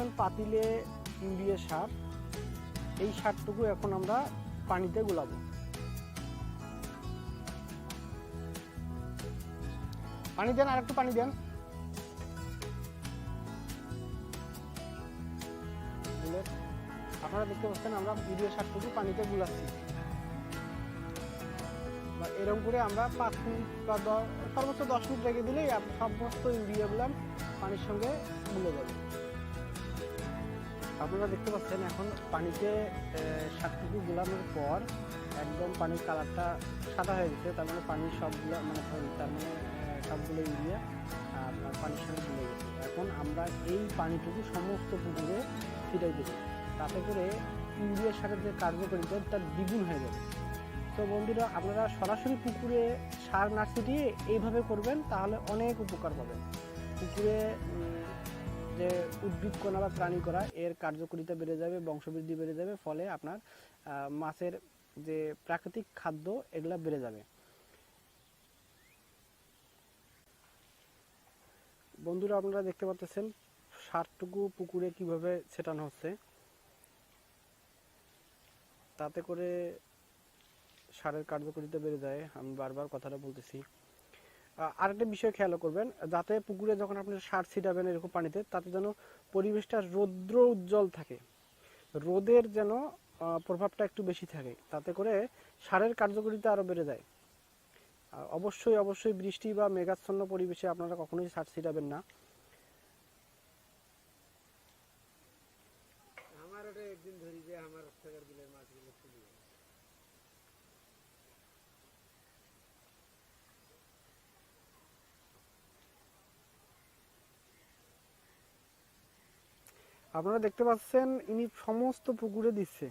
পাচ্ছেন পাতিলে ইউরিয়া সার, এই সারটুকু এখন আমরা পানিতে গুলাবো। পানি দেন আর একটু পানি দেন? আপনারা দেখতে পাচ্ছেন আমরা ইউরিয়া সারটুকু পানিতে গুলাচ্ছি। এরকম করে আমরা পাঁচ মিনিট বা সর্বোচ্চ দশ মিনিট রেখে দিলেই সমস্ত ইউরিয়াগুলো পানির সঙ্গে মিলে যাবে। আপনারা দেখতে পাচ্ছেন এখন পানিতে সাতটুকু গুলানোর পর একদম পানির কালারটা সাদা হয়ে গেছে, তার মানে পানির সবগুলো মানে তার মানে সবগুলো ইউরিয়া আপনার পানির সঙ্গে মিলে গেছে। এখন আমরা এই পানিটুকু সমস্ত পুকুরে ছিটাই দেবো তাতে করে ইউরিয়া সারের যে কার্যকারিতা তার দ্বিগুণ হয়ে যাবে। তো বন্ধুরা, আপনারা সরাসরি পুকুরে সার না ছিটিয়ে এইভাবে করবেন, তাহলে অনেক উপকার পাবেন। পুকুরে যে উদ্ভিদ কণা বা প্রাণী করা এর কার্যকারিতা বেড়ে যাবে, বংশবৃদ্ধি বেড়ে যাবে, ফলে আপনার মাছের যে প্রাকৃতিক খাদ্য, এগুলা বেড়ে যাবে। বন্ধুরা, আপনারা দেখতে পাচ্ছেন সারটুকু পুকুরে কীভাবে ছেটানো হচ্ছে। তাতে করে সারের কার্যকারিতা বেড়ে যায়। আমি বারবার কথাটা বলতেছি। আরেকটা বিষয় খেয়াল করবেন, যাতে পুকুরে যখন আপনি সার ছিটাবেন এরকম পানিতে, তাতে যেন পরিবেশটা রৌদ্র উজ্জ্বল থাকে। রোদের যেন প্রভাবটা একটু বেশি থাকে, তাতে করে সারের কার্যকারিতা আরও বেড়ে যায়। অবশ্যই অবশ্যই বৃষ্টি বা মেঘাচ্ছন্ন পরিবেশে আপনারা কখনোই সার ছিটাবেন না। আমার একদিন ধরি যে আমার বিলের মাছগুলো আপনারা দেখতে পাচ্ছেন ইনি সমস্ত পুকুরে দিচ্ছে।